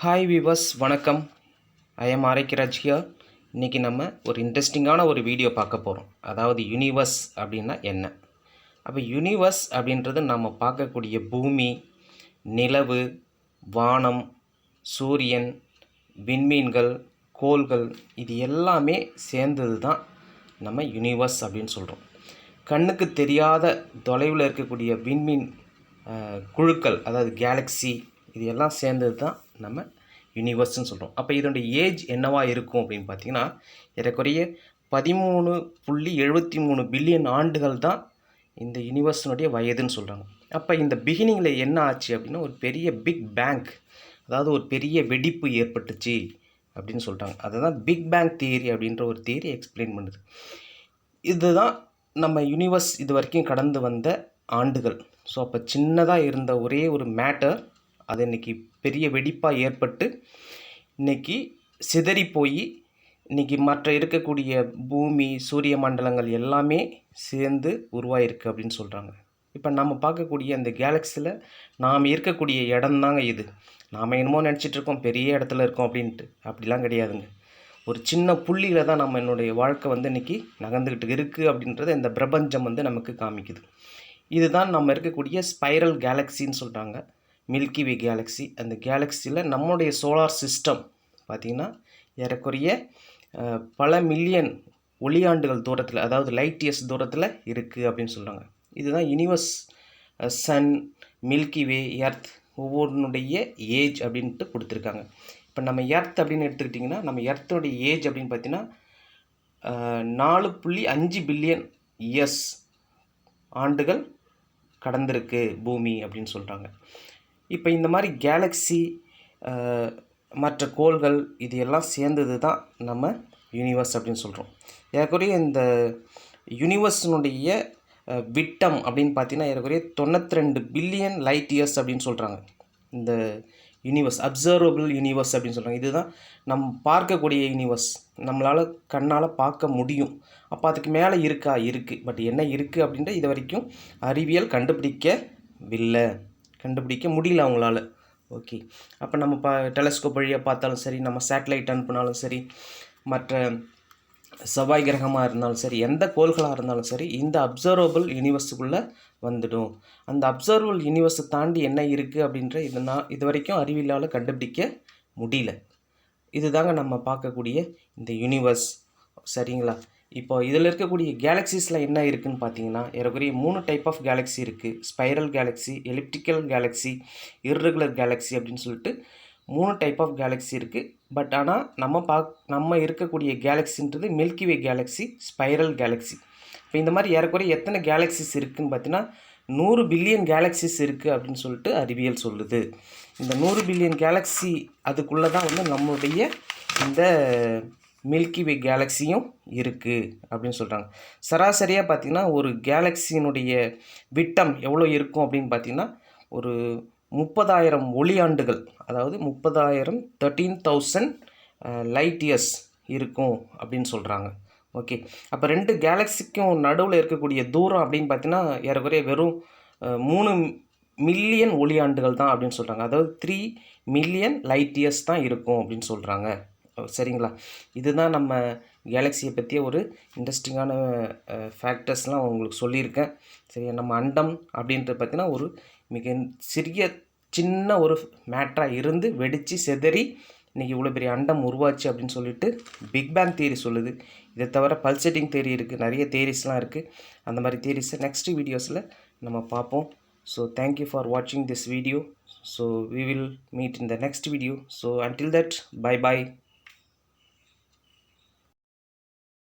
Hi விவஸ் வணக்கம். IIM Arokiyaraj here இன்றைக்கி நம்ம ஒரு இன்ட்ரெஸ்டிங்கான ஒரு வீடியோ பார்க்க போகிறோம் அதாவது யூனிவர்ஸ் அப்படின்னா என்ன? அப்போ யூனிவர்ஸ் அப்படின்றது நம்ம பார்க்கக்கூடிய பூமி நிலவு வானம் சூரியன் விண்மீன்கள் கோள்கள் இது எல்லாமே சேர்ந்தது தான் நம்ம யூனிவர்ஸ் அப்படின்னு சொல்கிறோம் கண்ணுக்கு தெரியாத தொலைவில் இருக்கக்கூடிய விண்மீன் குழுக்கள் அதாவது கேலக்ஸி இது எல்லாம் சேர்ந்தது தான் நம்ம யூனிவர்ஸ்னு சொல்கிறோம் அப்போ இதனுடைய ஏஜ் என்னவாக இருக்கும் அப்படின்னு பார்த்தீங்கன்னா ஏறக்குறைய பதிமூணு புள்ளி எழுபத்தி மூணு பில்லியன் ஆண்டுகள் தான் இந்த யூனிவர்ஸினுடைய வயதுன்னு சொல்கிறாங்க அப்போ இந்த பிகினிங்கில் என்ன ஆச்சு அப்படின்னா ஒரு பெரிய பிக் பேங்க் அதாவது ஒரு பெரிய வெடிப்பு ஏற்பட்டுச்சு அப்படின்னு சொல்கிறாங்க அதை தான் பிக் பேங் தியரி அப்படின்ற ஒரு தியரி எக்ஸ்பிளைன் பண்ணுது. இதுதான் நம்ம யூனிவர்ஸ் இது வரைக்கும் கடந்து வந்த ஆண்டுகள். ஸோ அப்போ சின்னதாக இருந்த ஒரே ஒரு மேட்டர் அது இன்னைக்கு பெரிய வெடிப்பாக ஏற்பட்டு இன்னைக்கு சிதறி போய் இன்னைக்கு மற்ற இருக்கக்கூடிய பூமி சூரிய மண்டலங்கள் எல்லாமே சேர்ந்து உருவாயிருக்கு அப்படின்னு சொல்கிறாங்க இப்போ நம்ம பார்க்கக்கூடிய அந்த கேலக்ஸியில் நாம் இருக்கக்கூடிய இடம்தாங்க இது. நாம் என்னமோ நினச்சிட்டு இருக்கோம் பெரிய இடத்துல இருக்கோம் அப்படின்ட்டு. அப்படிலாம் கிடையாதுங்க. ஒரு சின்ன புள்ளியில் தான் நம்ம என்னுடைய வாழ்க்கை வந்து இன்னைக்கு நகர்ந்துக்கிட்டு இருக்குது அப்படின்றத இந்த பிரபஞ்சம் வந்து நமக்கு காமிக்குது. இதுதான் நம்ம இருக்கக்கூடிய ஸ்பைரல் கேலக்ஸின்னு சொல்கிறாங்க மில்கி வே கேலக்ஸி அந்த கேலக்ஸியில் நம்முடைய சோலார் சிஸ்டம் பார்த்திங்கன்னா ஏறக்குறைய பல மில்லியன் ஒளியாண்டுகள் தூரத்தில் அதாவது லைட் இயர்ஸ் தூரத்தில் இருக்குது அப்படின்னு சொல்கிறாங்க இதுதான் universe sun milky way earth ஒவ்வொன்றுடைய age அப்படின்ட்டு கொடுத்துருக்காங்க. இப்போ நம்ம எர்த் அப்படின்னு எடுத்துக்கிட்டிங்கன்னா நம்ம எர்த்தோடைய ஏஜ் அப்படின்னு பார்த்தீங்கன்னா நாலு புள்ளி அஞ்சு பில்லியன் இயர்ஸ் ஆண்டுகள் கடந்திருக்கு பூமி அப்படின்னு சொல்கிறாங்க இப்போ இந்த மாதிரி கேலக்ஸி மற்ற கோள்கள் இது எல்லாம் சேர்ந்தது தான் நம்ம யூனிவர்ஸ் அப்படின்னு சொல்கிறோம் ஏறக்குறைய இந்த யூனிவர்ஸினுடைய விட்டம் அப்படின்னு பார்த்தீங்கன்னா ஏறக்குறைய தொண்ணூற்றி ரெண்டு பில்லியன் லைட் இயர்ஸ் அப்படின்னு சொல்கிறாங்க இந்த யூனிவர்ஸ் அப்சர்வபிள் யூனிவர்ஸ் அப்படின்னு சொல்கிறாங்க இதுதான் நம் பார்க்கக்கூடிய யூனிவர்ஸ் நம்மளால் கண்ணால் பார்க்க முடியும். அப்போ அதுக்கு மேலே இருக்கா? இருக்குது பட் என்ன இருக்குது அப்படின்ற இது வரைக்கும் அறிவியல் கண்டுபிடிக்கவில்லை. கண்டுபிடிக்க முடியல அவங்களால. ஓகே அப்போ நம்ம பா டெலஸ்கோப் வழியாக பார்த்தாலும் சரி நம்ம சேட்டலைட் அனுப்புனாலும் சரி மற்ற செவ்வாய் கிரகமாக இருந்தாலும் சரி எந்த கோள்களாக இருந்தாலும் சரி இந்த அப்சர்வபிள் யூனிவர்ஸுக்குள்ளே வந்துடும். அந்த அப்சர்வபிள் யூனிவர்ஸை தாண்டி என்ன இருக்குது அப்படின்ற இது நான் இது வரைக்கும் அறிவியலால் கண்டுபிடிக்க முடியல. இதுதாங்க நம்ம பார்க்கக்கூடிய இந்த யூனிவர்ஸ் சரிங்களா? இப்போ இதில் இருக்கக்கூடிய கேலக்ஸிஸில் என்ன இருக்குன்னு பார்த்தீங்கன்னா ஏறக்குறைய மூணு டைப் ஆஃப் கேலக்ஸி இருக்குது spiral galaxy elliptical galaxy irregular galaxy அப்படின்னு சொல்லிட்டு மூணு டைப் ஆஃப் கேலக்ஸி இருக்குது பட் ஆனால் நம்ம பாக் நம்ம இருக்கக்கூடிய கேலக்ஸின்றது milky way galaxy spiral galaxy இப்போ இந்த மாதிரி ஏறக்குறைய எத்தனை கேலக்ஸிஸ் இருக்குதுன்னு பார்த்தீங்கன்னா நூறு பில்லியன் கேலக்ஸிஸ் இருக்குது அப்படின்னு சொல்லிட்டு அறிவியல் சொல்லுது. இந்த நூறு பில்லியன் கேலக்ஸி அதுக்குள்ளே தான் வந்து நம்மளுடைய இந்த மில்கி வே கேலக்ஸியும் இருக்குது அப்படின்னு சொல்கிறாங்க சராசரியாக பார்த்திங்கன்னா ஒரு கேலக்ஸியினுடைய விட்டம் எவ்வளோ இருக்கும் அப்படின்னு பார்த்தீங்கன்னா ஒரு முப்பதாயிரம் ஒளியாண்டுகள் அதாவது முப்பதாயிரம் தேர்ட்டீன் தௌசண்ட் லைட் இயர்ஸ் இருக்கும் அப்படின்னு சொல்கிறாங்க ஓகே. அப்போ ரெண்டு கேலக்ஸிக்கும் நடுவில் இருக்கக்கூடிய தூரம் அப்படின்னு பார்த்தீங்கன்னா ஏறக்குறைய வெறும் மூணு மில்லியன் ஒளியாண்டுகள் தான் அப்படின்னு சொல்கிறாங்க அதாவது த்ரீ மில்லியன் லைட் இயர்ஸ் தான் இருக்கும் அப்படின்னு சொல்கிறாங்க சரிங்களா? இதுதான் நம்ம கேலக்ஸியை பற்றிய ஒரு இன்ட்ரெஸ்டிங்கான ஃபேக்டர்ஸ்லாம் உங்களுக்கு சொல்லியிருக்கேன். சரியா? நம்ம அண்டம் அப்படின்றது பார்த்திங்கன்னா ஒரு மிக சிறிய சின்ன ஒரு மேட்டராக இருந்து வெடித்து செதறி இன்றைக்கி இவ்வளோ பெரிய அண்டம் உருவாச்சு அப்படின்னு சொல்லிட்டு பிக் பேங் தேரி சொல்லுது. இதை தவிர பல்செட்டிங் தேரி இருக்குது நிறைய தேரிஸ்லாம் இருக்குது அந்த மாதிரி தேரிஸை நெக்ஸ்ட் வீடியோஸில் நம்ம பார்ப்போம். ஸோ தேங்க்யூ ஃபார் வாட்சிங் this video so we will meet in the next video so until that bye bye